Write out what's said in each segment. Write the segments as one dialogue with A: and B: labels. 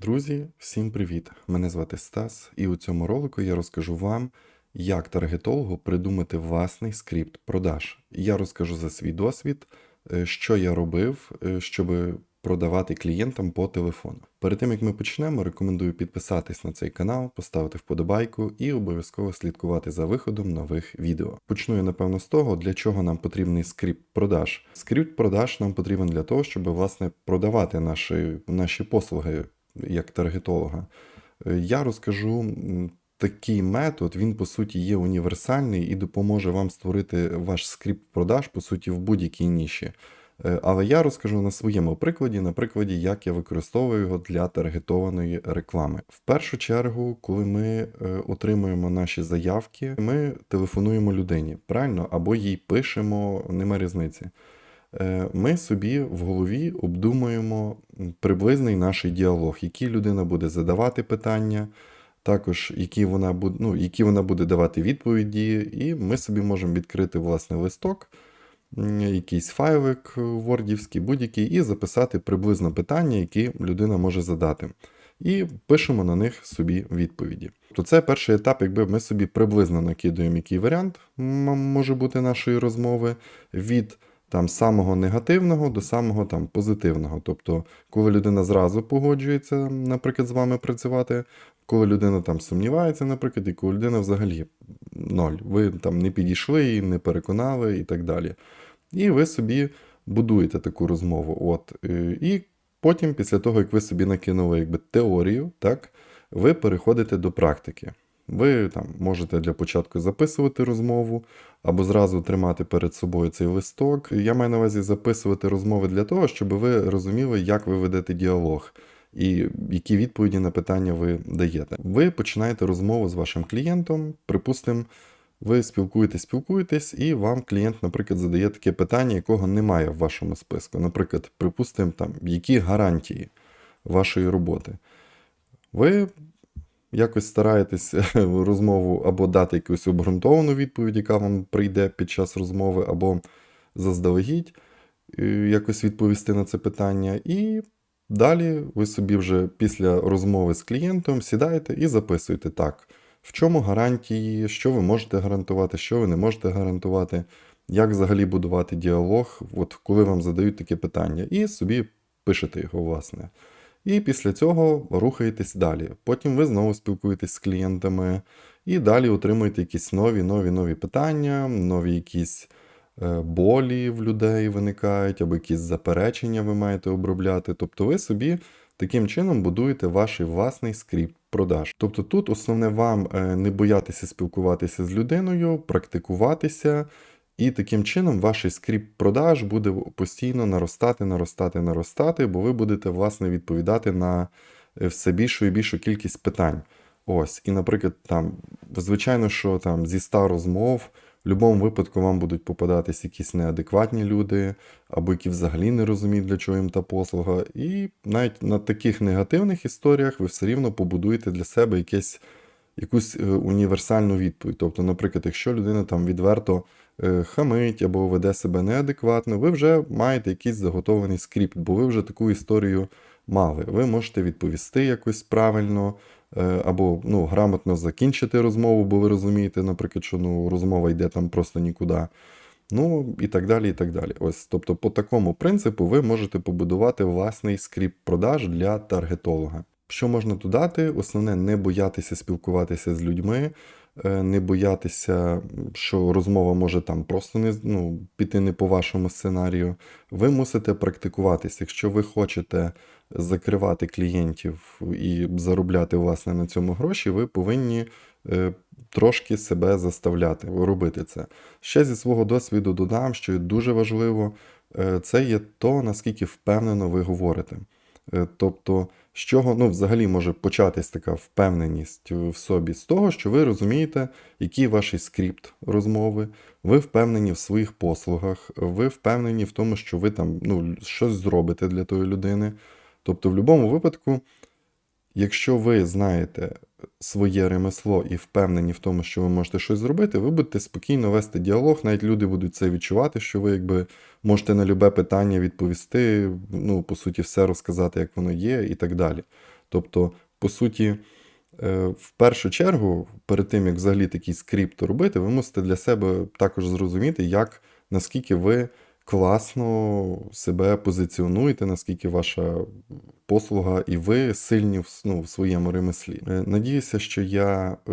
A: Друзі, всім привіт! Мене звати Стас, і у цьому ролику я розкажу вам, як таргетологу придумати власний скрипт продаж. Я розкажу за свій досвід, е, що я робив, е, щоб продавати клієнтам по телефону. Перед тим як ми почнемо, рекомендую підписатись на цей канал, поставити вподобайку і обов'язково слідкувати за виходом нових відео. Почну я напевно з того, для чого нам потрібний скрипт продаж. Скрипт продаж нам потрібен для того, щоб власне продавати наші, наші послуги як таргетолога. Е, Я розкажу такий метод, він по суті є універсальний і допоможе вам створити ваш скрипт продаж, по суті, в будь-якій ніші. Е, Але я розкажу на своєму прикладі, на прикладі, як я використовую його для таргетованої реклами. В першу чергу, коли ми е, отримуємо наші заявки, ми телефонуємо людині, правильно, або їй пишемо, нема різниці. Е, Ми собі в голові обдумуємо приблизний наш діалог, який людина буде задавати питання, також які вона буде, ну, які вона буде давати відповіді, і ми собі можемо відкрити власне листок, якийсь файлик вордівський, будь-який, і записати приблизно питання, які людина може задати. І пишемо на них собі відповіді. То це перший етап, якби ми собі приблизно накидуємо, який варіант може бути нашої розмови від там самого негативного до самого там позитивного. Тобто, коли людина зразу погоджується, наприклад, з вами працювати, коли людина там сумнівається, наприклад, і коли людина взагалі ноль. Ви там не підійшли, її не переконали і так далі. І ви собі будуєте таку розмову. От, е, і потім, після того, як ви собі накинули якби, теорію, так, ви переходите до практики. Ви там можете для початку записувати розмову або зразу тримати перед собою цей листок. Я маю на увазі записувати розмови для того, щоб ви розуміли, як ви ведете діалог і які відповіді на питання ви даєте. Ви починаєте розмову з вашим клієнтом, припустимо, ви спілкуєтесь, спілкуєтесь, і вам клієнт, наприклад, задає таке питання, якого немає в вашому списку. Наприклад, припустимо, там, які гарантії вашої роботи. Ви якось стараєтесь розмову або дати якусь обґрунтовану відповідь, яка вам прийде під час розмови, або заздалегідь е, якось відповісти на це питання. І далі ви собі вже після розмови з клієнтом сідаєте і записуєте так. В чому гарантії, що ви можете гарантувати, що ви не можете гарантувати, як взагалі будувати діалог, от коли вам задають таке питання, і собі пишете його, власне. І після цього рухаєтесь далі. Потім ви знову спілкуєтесь з клієнтами і далі отримуєте якісь нові, нові, нові питання, нові якісь е, болі в людей виникають, або якісь заперечення ви маєте обробляти. Тобто ви собі таким чином будуєте ваш власний скрипт продаж. Тобто тут основне вам е, не боятися спілкуватися з людиною, практикуватися. І таким чином ваш скрипт продаж буде постійно наростати, наростати, наростати, бо ви будете, власне, відповідати на е, все більшу і більшу кількість питань. Ось, і, наприклад, там, звичайно, що там зі 100 розмов в будь-якому випадку вам будуть попадатись якісь неадекватні люди, або які взагалі не розуміють, для чого їм та послуга. І навіть на таких негативних історіях ви все рівно побудуєте для себе якесь якусь е, універсальну відповідь. Тобто, наприклад, якщо людина там відверто е, хамить або веде себе неадекватно, ви вже маєте якийсь заготований скрипт, бо ви вже таку історію мали. Ви можете відповісти якось правильно. е, Або ну, грамотно закінчити розмову, бо ви розумієте, наприклад, що ну, розмова йде там просто нікуди. Ну і так далі. і так далі. Ось, Тобто, по такому принципу ви можете побудувати власний скрипт продаж для таргетолога. Що можна додати? Основне не боятися спілкуватися з людьми, е, не боятися, що розмова може там просто не ну, піти не по вашому сценарію. Ви мусите практикуватись. Якщо ви хочете закривати клієнтів і заробляти власне на цьому гроші, ви повинні е, трошки себе заставляти робити це. Ще зі свого досвіду додам, що дуже важливо, е, це є то, наскільки впевнено ви говорите. Е, Тобто, з чого ну, взагалі може початись така впевненість в собі? З того, що ви розумієте, який ваш скрипт розмови, ви впевнені в своїх послугах, ви впевнені в тому, що ви там ну, щось зробите для тої людини. Тобто, в будь-якому випадку, якщо ви знаєте своє ремесло і впевнені в тому, що ви можете щось зробити, ви будете спокійно вести діалог, навіть люди будуть це відчувати, що ви якби можете на любе питання відповісти, ну, по суті, все розказати, як воно є, і так далі. Тобто, по суті, е, в першу чергу, перед тим, як взагалі такий скрипт робити, ви мусите для себе також зрозуміти, як, наскільки ви класно себе позиціонуєте, наскільки ваша послуга і ви сильні в, ну, в своєму ремеслі. Е, Надіюся, що я е,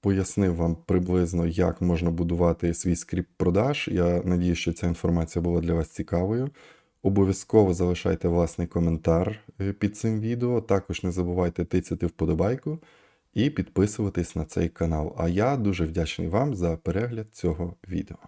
A: пояснив вам приблизно, як можна будувати свій скрипт продаж. Я надію, що ця інформація була для вас цікавою. Обов'язково залишайте власний коментар е, під цим відео. Також не забувайте тицяти вподобайку і підписуватись на цей канал. А я дуже вдячний вам за перегляд цього відео.